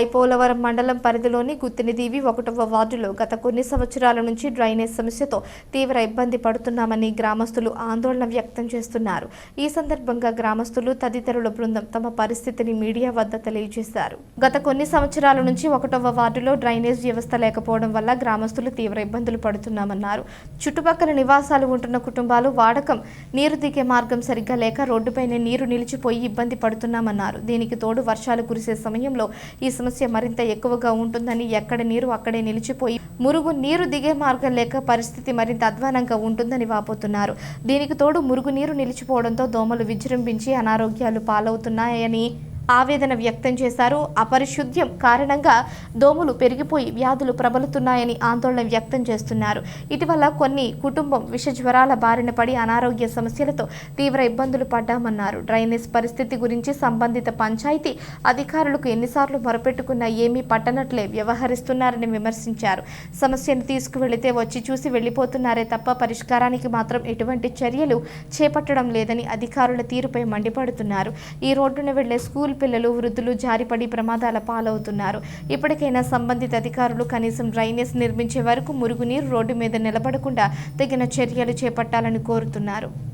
ఐపోలవరం మండలం పరిధిలోని గుత్తినిదీవి ఒకటవ వార్డులో గత కొన్ని సంవత్సరాల నుంచి డ్రైనేజ్ సమస్యతో తీవ్ర ఇబ్బంది పడుతున్నామని గ్రామస్తులు ఆందోళన వ్యక్తం చేస్తున్నారు. ఈ సందర్భంగా గ్రామస్తులు తదితరుల బృందం తమ పరిస్థితిని మీడియా వద్ద తెలియజేశారు. గత కొన్ని సంవత్సరాల నుంచి ఒకటవ వార్డులో డ్రైనేజ్ వ్యవస్థ లేకపోవడం వల్ల గ్రామస్తులు తీవ్ర ఇబ్బందులు పడుతున్నామన్నారు. చుట్టుపక్కల నివాసాలు ఉంటున్న కుటుంబాలు వాడకం నీరు దిగే మార్గం సరిగ్గా లేక రోడ్డుపైనే నీరు నిలిచిపోయి ఇబ్బంది పడుతున్నామన్నారు. దీనికి తోడు వర్షాలు కురిసే సమయంలో ఈ సమస్య మరింత ఎక్కువగా ఉంటుందని ఎక్కడ నీరు అక్కడే నిలిచిపోయి మురుగు నీరు దిగే మార్గం లేక పరిస్థితి మరింత అధ్వానంగా ఉంటుందని వాపోతున్నారు. దీనికి తోడు మురుగు నీరు నిలిచిపోవడంతో దోమలు విజృంభించి అనారోగ్యాలు పాలవుతున్నాయని ఆవేదన వ్యక్తం చేశారు. అపరిశుద్ధ్యం కారణంగా దోమలు పెరిగిపోయి వ్యాధులు ప్రబలుతున్నాయని ఆందోళన వ్యక్తం చేస్తున్నారు. ఇటీవల కొన్ని కుటుంబం విష జ్వరాల బారిన పడి అనారోగ్య సమస్యలతో తీవ్ర ఇబ్బందులు పడ్డామన్నారు. డ్రైనేజ్ పరిస్థితి గురించి సంబంధిత పంచాయతీ అధికారులకు ఎన్నిసార్లు మొరపెట్టుకున్నా ఏమీ పట్టనట్లే వ్యవహరిస్తున్నారని విమర్శించారు. సమస్యను తీసుకువెళితే వచ్చి చూసి వెళ్ళిపోతున్నారే తప్ప పరిష్కారానికి మాత్రం ఎటువంటి చర్యలు చేపట్టడం లేదని అధికారుల తీరుపై మండిపడుతున్నారు. ఈ రోడ్డున వెళ్ళే స్కూల్ పిల్లలు వృద్ధులు జారిపడి ప్రమాదాల పాలవుతున్నారు. ఇప్పటికైనా సంబంధిత అధికారులు కనీసం డ్రైనేజ్ నిర్మించే వరకు మురుగునీరు రోడ్డు మీద నిలబడకుండా తగిన చర్యలు చేపట్టాలని కోరుతున్నారు.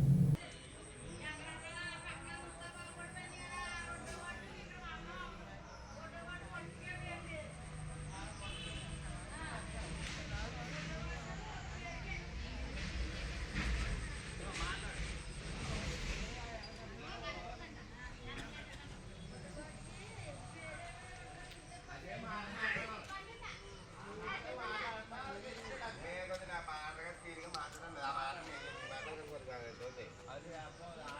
¿Dónde? Ahí abajo.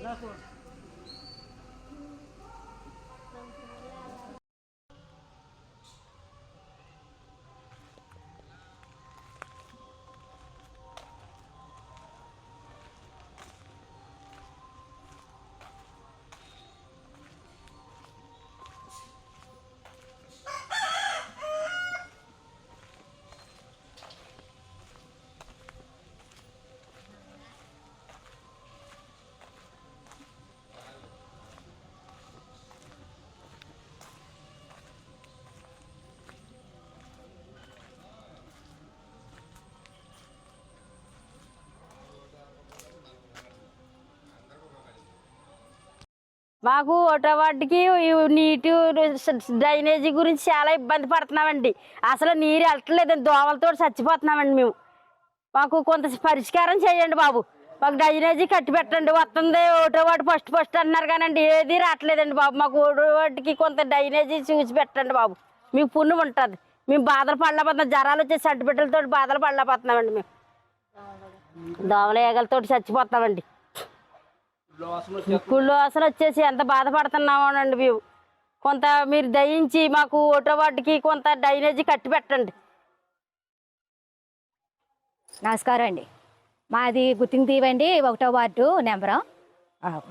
Gracias. మాకు ఒకటో వాటికి నీటి డ్రైనేజీ గురించి చాలా ఇబ్బంది పడుతున్నామండి. అసలు నీరు వెళ్ళట్లేదండి దోమలతో చచ్చిపోతున్నామండి మేము. మాకు కొంత పరిష్కారం చేయండి బాబు. మాకు డ్రైనేజీ కట్టి పెట్టండి వస్తుంది. ఒకటో వాటి ఫస్ట్ ఫస్ట్ అన్నారు కానండి ఏది రావట్లేదండి బాబు. మాకు ఒకటో వాటికి కొంత డ్రైనేజీ చూసి పెట్టండి బాబు. మీకు పుణ్యం ఉంటుంది. మేము బాధలు పడలేకపోతున్నాం. జ్వరాలు వచ్చేసి సంటిబిడ్డలతో బాధలు పడలేకపోతున్నామండి మేము. దోమల ఏగలతో చచ్చిపోతున్నామండి. ముక్కుళ్ళు అసలు వచ్చేసి ఎంత బాధపడుతున్నామోనండి మేము కొంత మీరు దయించి మాకు ఓటో వాటికి కొంత డ్రైనేజీ కట్టి పెట్టండి. నమస్కారం అండి. మాది గుర్తింపు తీవండి ఒకటో వార్డు నెంబరు.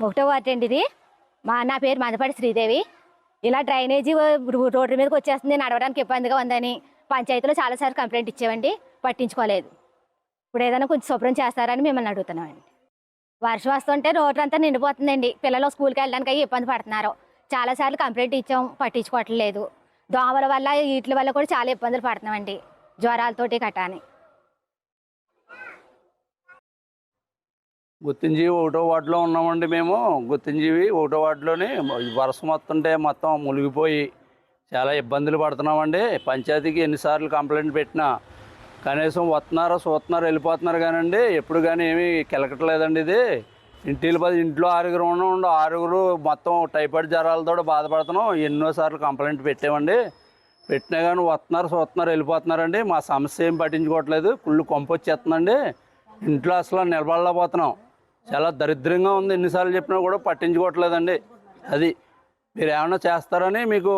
ఒకటో వార్డు అండి ఇది. మా నా పేరు మదపడి శ్రీదేవి. ఇలా డ్రైనేజీ రోడ్డు మీదకి వచ్చేస్తుంది నడవడానికి ఇబ్బందిగా ఉందని పంచాయతీలో చాలాసార్లు కంప్లైంట్ ఇచ్చామండి పట్టించుకోలేదు. ఇప్పుడు ఏదైనా కొంచెం శుభ్రం చేస్తారని మిమ్మల్ని అడుగుతున్నామండి. వర్షం వస్తుంటే రోడ్లంతా అంతా నిండిపోతుందండి. పిల్లలు స్కూల్కి వెళ్ళడానికి అయ్యి ఇబ్బంది పడుతున్నారు. చాలాసార్లు కంప్లైంట్ ఇచ్చాం పట్టించుకోవట్లేదు. దోమల వల్ల వీటి వల్ల కూడా చాలా ఇబ్బందులు పడుతున్నామండి. జ్వరాలతోటి కట్టాని గుత్తింజీవి ఒకటో వార్డులో ఉన్నామండి మేము. గుత్తింజీవి ఒకటో వార్డులోని వర్షం వస్తుంటే మొత్తం మునిగిపోయి చాలా ఇబ్బందులు పడుతున్నామండి. పంచాయతీకి ఎన్నిసార్లు కంప్లైంట్ పెట్టినా కనీసం వస్తున్నారు చూస్తున్నారు వెళ్ళిపోతున్నారు కానండి ఎప్పుడు కానీ ఏమీ కిలకట్లేదండి ఇది. ఇంటిలో పది ఇంట్లో ఆరుగురు ఉండం ఆరుగురు మొత్తం టైఫాయిడ్ జ్వరాలతో బాధపడుతున్నాం. ఎన్నోసార్లు కంప్లైంట్ పెట్టామండి. పెట్టినా కానీ వస్తున్నారు చూస్తున్నారు వెళ్ళిపోతున్నారండి. మా సమస్య ఏం పట్టించుకోవట్లేదు. కుళ్ళు కొంపొచ్చేస్తుందండి ఇంట్లో అసలు నిలబడలేకపోతున్నాం. చాలా దరిద్రంగా ఉంది. ఎన్నిసార్లు చెప్పినా కూడా పట్టించుకోవట్లేదండి. అది మీరు ఏమైనా చేస్తారని మీకు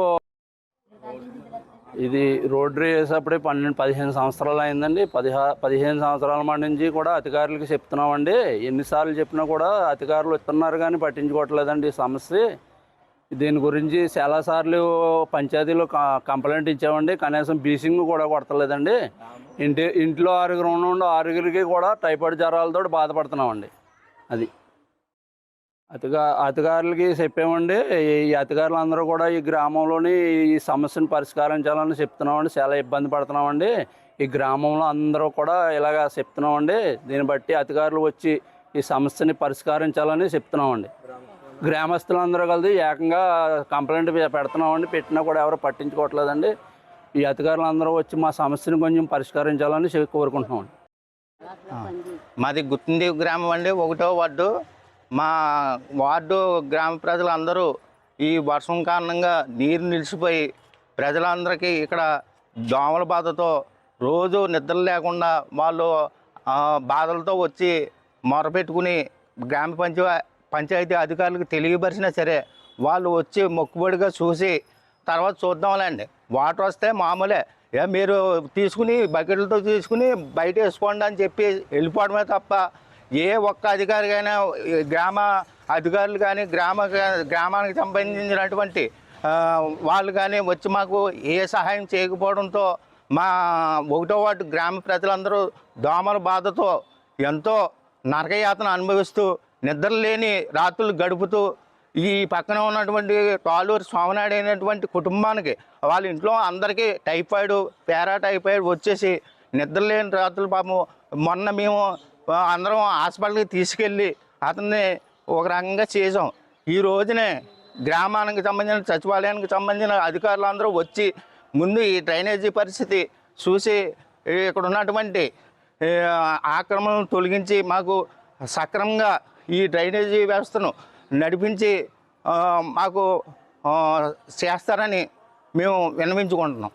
ఇది రోడ్డు వేసేప్పుడే పన్నెండు పదిహేను సంవత్సరాలు అయిందండి. పదిహా పదిహేను సంవత్సరాల మాట నుంచి కూడా అధికారులకి చెప్తున్నామండి. ఎన్నిసార్లు చెప్పినా కూడా అధికారులు ఇస్తున్నారు కానీ పట్టించుకోవట్లేదండి ఈ సమస్య. దీని గురించి చాలాసార్లు పంచాయతీలో క- కంప్లైంట్ ఇచ్చామండి. కనీసం బీసింగ్ కూడా కొడతలేదండి. ఇంటి ఇంట్లో ఆరుగురు ఉండి ఆరుగురికి కూడా టైఫాయిడ్ జ్వరాలతో బాధపడుతున్నామండి. అది. అతిగా అధికారులకి చెప్పామండి. ఈ అధికారులు అందరూ కూడా ఈ గ్రామంలోని ఈ సమస్యను పరిష్కరించాలని చెప్తున్నామండి. చాలా ఇబ్బంది పడుతున్నామండి. ఈ గ్రామంలో అందరూ కూడా ఇలాగ చెప్తున్నామండి. దీన్ని బట్టి అధికారులు వచ్చి ఈ సమస్యని పరిష్కరించాలని చెప్తున్నామండి. గ్రామస్తులందరూ కలిసి ఏకంగా కంప్లైంట్ పెడుతున్నామండి. పెట్టినా కూడా ఎవరు పట్టించుకోవట్లేదండి. ఈ అధికారులు అందరూ వచ్చి మా సమస్యను కొంచెం పరిష్కరించాలని కోరుకుంటున్నామండి. మాది గుత్తింది గ్రామం అండి. ఒకటో వార్డు. మా వార్డు గ్రామ ప్రజలందరూ ఈ వర్షం కారణంగా నీరు నిలిచిపోయి ప్రజలందరికీ ఇక్కడ దోమల బాధతో రోజు నిద్ర లేకుండా వాళ్ళు బాధలతో వచ్చి మొరపెట్టుకుని గ్రామ పంచ పంచాయతీ అధికారులకు తెలియపరిచినా సరే వాళ్ళు వచ్చి మొక్కుబడిగా చూసి తర్వాత చూద్దాంలేండి. వాటర్ వస్తే మామూలే. ఏ మీరు తీసుకుని బకెట్లతో తీసుకుని బయట వేసుకోండి అని చెప్పి వెళ్ళిపోవడమే తప్ప ఏ ఒక్క అధికారికైనా గ్రామ అధికారులు కానీ గ్రామ గ్రామానికి సంబంధించినటువంటి వాళ్ళు కానీ వచ్చి మాకు ఏ సహాయం చేయకపోవడంతో మా ఒకటో వాటి గ్రామ ప్రజలందరూ దోమల బాధతో ఎంతో నరకయాతన అనుభవిస్తూ నిద్రలేని రాత్రులు గడుపుతూ ఈ పక్కన ఉన్నటువంటి తాలూరు స్వామినాడు అయినటువంటి కుటుంబానికి వాళ్ళ ఇంట్లో అందరికీ టైఫాయిడ్ పారా టైఫాయిడ్ వచ్చేసి నిద్రలేని రాత్రులు పాపం. మొన్న మేము అందరం హాస్పిటల్కి తీసుకెళ్ళి అతన్ని ఒక రకంగా చేసాం ఈ రోజునే గ్రామానికి సంబంధించిన సచివాలయానికి సంబంధించిన అధికారులు అందరూ వచ్చి ముందు ఈ డ్రైనేజీ పరిస్థితి చూసి ఇక్కడ ఉన్నటువంటి ఆక్రమణను తొలగించి మాకు సక్రమంగా ఈ డ్రైనేజీ వ్యవస్థను నడిపించి మాకు చేస్తారని మేము విన్నవించుకుంటున్నాం.